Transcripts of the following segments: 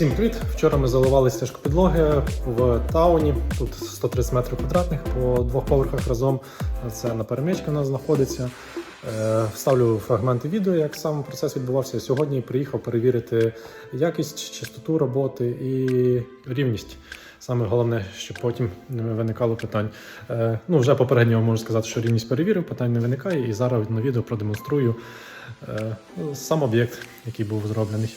Всім привіт! Вчора ми заливали стяжку підлоги в тауні. Тут 130 метрів квадратних по двох поверхах разом. Це на перемичці у нас знаходиться. Е, Вставлю фрагменти відео, як сам процес відбувався. Сьогодні приїхав перевірити якість, чистоту роботи і рівність. Саме головне, щоб потім не виникало питань. Е, Ну, вже попередньо можу сказати, що рівність перевірив, питань не виникає, і зараз на відео продемонструю е, сам об'єкт, який був зроблений.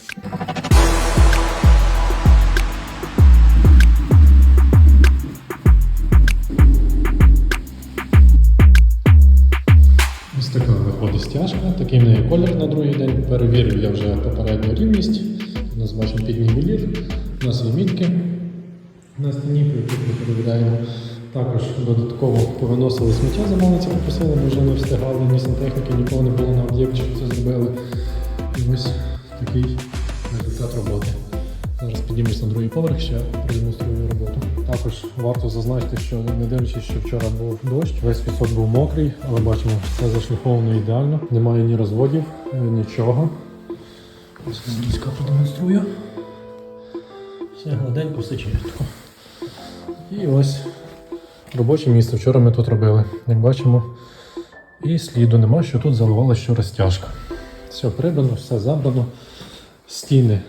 Виходить стяжка, такий в неї колір на другий день. Перевірив я вже попередню рівність. У нас бачимо піднівелір, у нас є мітки на стіні, по яких ми перевіряємо. Також додатково повиносили сміття, замовниці попросили, ми вже не встигали, ні сантехніки, нікого не було на об'єкті, щоб це зробили. І ось такий результат роботи. Зараз піднімусь на другий поверх, ще роботу. Також варто зазначити, що не дивлячись, що вчора був дощ, весь пісок був мокрий, але бачимо, все зашліфовано ідеально. Немає ні розводів, нічого. Ось продемонструю. Все гладенько, все чітко. І ось робоче місце. Вчора ми тут робили, як бачимо. І сліду нема, що тут заливала що розтяжка. Все прибрано, все забрано. Стіни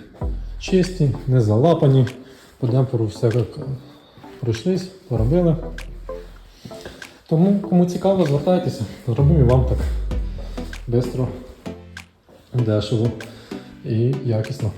чисті, не залапані. По демпферу все пройшлись, поробили. Тому, кому цікаво, звертайтеся, зробимо і вам так швидко, дешево і якісно.